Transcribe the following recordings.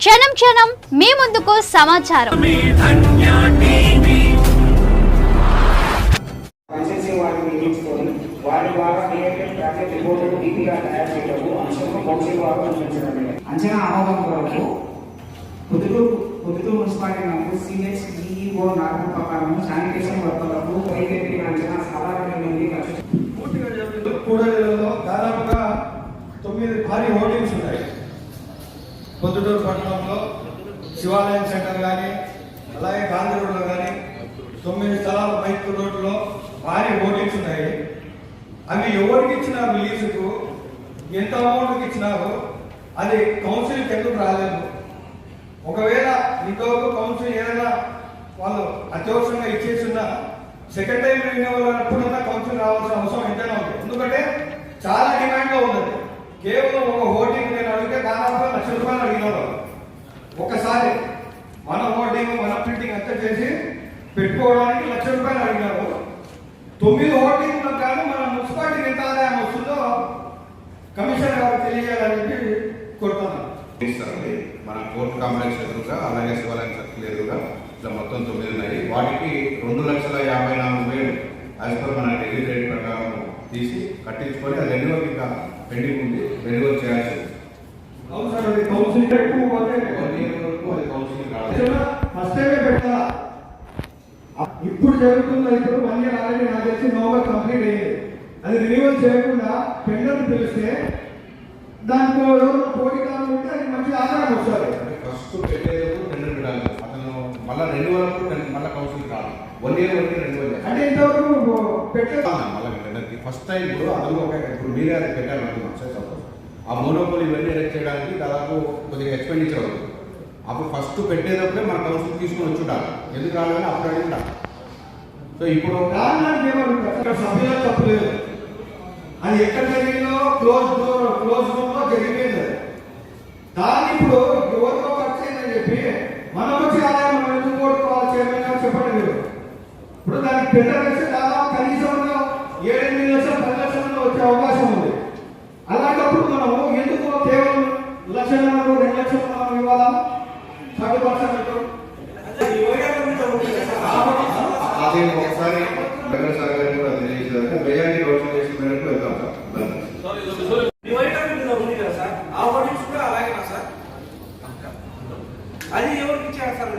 క్షణం క్షణం మీ ముందుకు సమాచారం. వారి ద్వారా క్రియేటెడ్ డీపీగా తయారు అంశంలో కౌన్సిల్ అంచనా ఆమోదం కొరకు పొద్దుటూరు పొద్దుటూరు మున్సిపాలిటీ నందు సిహెచ్ డిఈఓ నార్మల్ ప్రకారం శానిటేషన్ వర్కర్లకు అంచనా సాధారణ నుండి దాదాపుగా తొమ్మిది భారీ హోర్డింగ్స్ ఉన్నాయి. పొద్దుటూరు పట్టణంలో శివాలయం సెంటర్ కానీ అలాగే గాంధీ రోడ్లో కానీ తొమ్మిది స్థలాల బైక్ రోడ్లో భారీ హోర్డింగ్స్ ఉన్నాయి. అవి ఎవరికి ఇచ్చినారు లీజుకు? ఎంత అమౌంట్కి ఇచ్చినారు? అది కౌన్సిల్కి ఎందుకు రాలేదు? ఒకవేళ ఇంతవరకు కౌన్సిల్ ఏదైనా వాళ్ళు అత్యవసరంగా ఇచ్చేసిన సెకండ్ టైం రెన్యూవల్ అన్నప్పుడన్నా కౌన్సిల్ రావాల్సిన అవసరం ఎంతైనా ఉంది. ఎందుకంటే చాలా డిమాండ్గా ఉన్నది కేవలం ఒక ఓటింగ్ నేను అడిగితే దాదాపు లక్ష రూపాయలు అడిగినారు. ఒకసారి మన ఓటింగ్ మన ప్రింటింగ్ అంతా చేసి పెట్టుకోవడానికి లక్ష రూపాయలు అడిగినారు. తొమ్మిది ఓటింగ్ కానీ మన మున్సిపాలిటీకి ఎంత ఆదాయం వస్తుందో కమిషనర్ గారు తెలియజేయాలని చెప్పి కోరుతున్నాను. ఇస్తారండి. మన కోర్టు కాంప్లెక్స్ ఎదురుగా అలాగే శివాలయం సర్కిల్ ఎదురుగా ఇట్లా మొత్తం తొమ్మిది ఉన్నాయి. వాటికి రెండు లక్షల యాభై నాలుగు వేలు యాజ్ పర్ మన డెలివరీ రేట్ ప్రకారం తీసి కట్టించుకొని అది రెన్యువల్ ఇంకా పెండింగ్ ఉంది రెన్యువల్ చేయాల్సి ఉంది. అవును సార్ అది కౌన్సిల్ ఎక్కువ పోతే వరకు అది కౌన్సిలింగ్ రావాలి ఫస్ట్ టైమే పెట్టాలా? ఇప్పుడు జరుగుతున్న ఇప్పుడు వన్ ఇయర్ ఆల్రెడీ నాకు తెలిసి నవంబర్ కంప్లీట్ అయ్యింది. అది రినివల్ చేయకుండా టెండర్ పిలిస్తే దానికి ఎవరు పోటీదారులు ఉంటే అది మంచి ఆదాయం వస్తుంది. ఫస్ట్ పెట్టేటప్పుడు టెండర్ పెట్టాలి అతను మళ్ళీ రెన్యువల్ మళ్ళీ కౌన్సిలింగ్ రావాలి వన్ ఇయర్ వరకు రెన్యువల్ అంటే ఇంతవరకు పెట్టలేదు మళ్ళీ అందరికీ ఫస్ట్ టైం ఇప్పుడు అందులో ఒక ఇప్పుడు మీరే అది పెట్టాలి అనుకున్నాం సార్ సపోజ్ ఆ మోనోపోల్ ఇవన్నీ ఎరెక్ట్ చేయడానికి దాదాపు కొద్దిగా ఎక్స్పెండిచర్ అవుతుంది. అప్పుడు ఫస్ట్ పెట్టేటప్పుడే మన కౌన్సిల్ తీసుకొని వచ్చి ఉండాలి ఎందుకు రాలేదని అప్పుడు అడిగి ఉండాలి సో ఇప్పుడు రాజధానికి ఏమంటారు సభ్యులు తప్పు లేదు. అది ఎక్కడ జరిగిందో క్లోజ్ డోర్ క్లోజ్ రూమ్లో జరిగింది దాన్ని ఇప్పుడు ఎవరితో ఖర్చు అయిందని చెప్పి మనం వచ్చి ఆదాయం ఎందుకు కోరుకోవాలి చైర్మన్ చెప్పండి మీరు ఇప్పుడు దానికి టెండర్ వేస్తే దాదాపు కనీసం ఏడెనిమిది లక్షలు పది లక్షలలో వచ్చే అవకాశం ఉంది అలాంటప్పుడు మనము ఎందుకు కేవలం లక్షలకు రెండు లక్షలు మనం ఇవ్వాలా థర్టీ పర్సెంట్ అది సార్ కూడా తెలియజేసేదాకా మెజారిటీ రోషన్ చేసిన మేరకు వెళ్తాం ఆ కూడా అలాగేనా సార్. అది ఎవరికి ఇచ్చారు సార్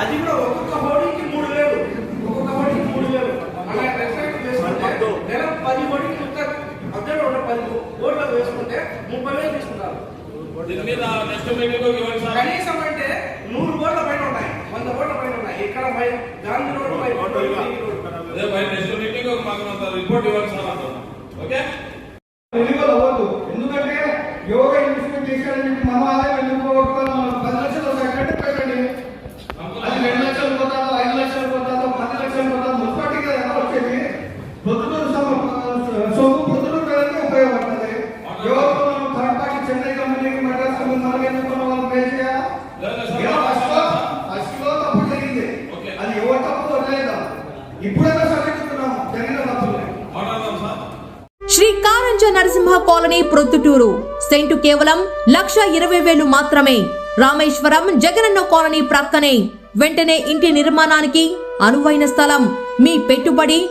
అది కూడా ఒక్కొక్క మూడు వేలు ఒక్కొక్క మూడు వేలు అలా రెస్ట్రిక్ట్ చేసుకుంటే నెల పది హోర్డింగ్ మధ్యలో ఉన్న పది ఓట్లు వేసుకుంటే ముప్పై వేలు తీసుకుంటారు కనీసం అంటే నూరు ఓట్ల పైన ఉన్నాయి. వంద ఓట్ల పైన ఉన్నాయి. ఇక్కడ పై గాంధీ రోడ్ పై అదే బై నెక్స్ట్ మీటింగ్ మాకు కొంత రిపోర్ట్ అంటున్నా. ఓకే? ఎందుకంటే ఎవరో ఇన్వెస్ట్మెంట్ చేశారని చెప్పి మనం ఆదాయం ఎందుకు పోగొట్టుకోవాలి మనం పది లక్షలు ఎక్కడంటే పెట్టండి అది రెండు లక్షలు పోతాదో ఐదు లక్షలు పోతాదో పది లక్షలు పోతాదో మున్సిపాలిటీకి ఎలా వచ్చేది పొద్దుటూరు సొమ్ము సొమ్ము పొద్దుటూరు ప్రజలకి ఉపయోగపడుతుంది ఎవరు మనం థర్డ్ పార్టీ చెన్నై కంపెనీకి మద్రాస్ కంపెనీ మనకి ఎందుకు మనం వాళ్ళకి పే చేయాలి లేదు సార్. ఇలా ఫస్ట్లో ఫస్ట్లో తప్పు జరిగింది ఓకే. అది ఎవరు తప్పు వదిలేదు ఇప్పుడైనా జరిగిన శ్రీ కారంజ నరసింహ కాలనీ ప్రొద్దుటూరు. సెంటు కేవలం లక్ష ఇరవై వేలు మాత్రమే. రామేశ్వరం జగనన్న కాలనీ ప్రక్కనే. వెంటనే ఇంటి నిర్మాణానికి అనువైన స్థలం. మీ పెట్టుబడి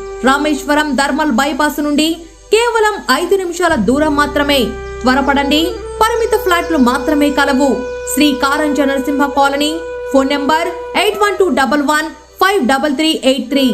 రామేశ్వరం ధర్మల్ బైపాస్ నుండి కేవలం ఐదు నిమిషాల దూరం మాత్రమే. త్వరపడండి. పరిమిత ఫ్లాట్లు మాత్రమే కలవు. Shri Karanja Narasimha colony phone number eight one two double one five double three eight three.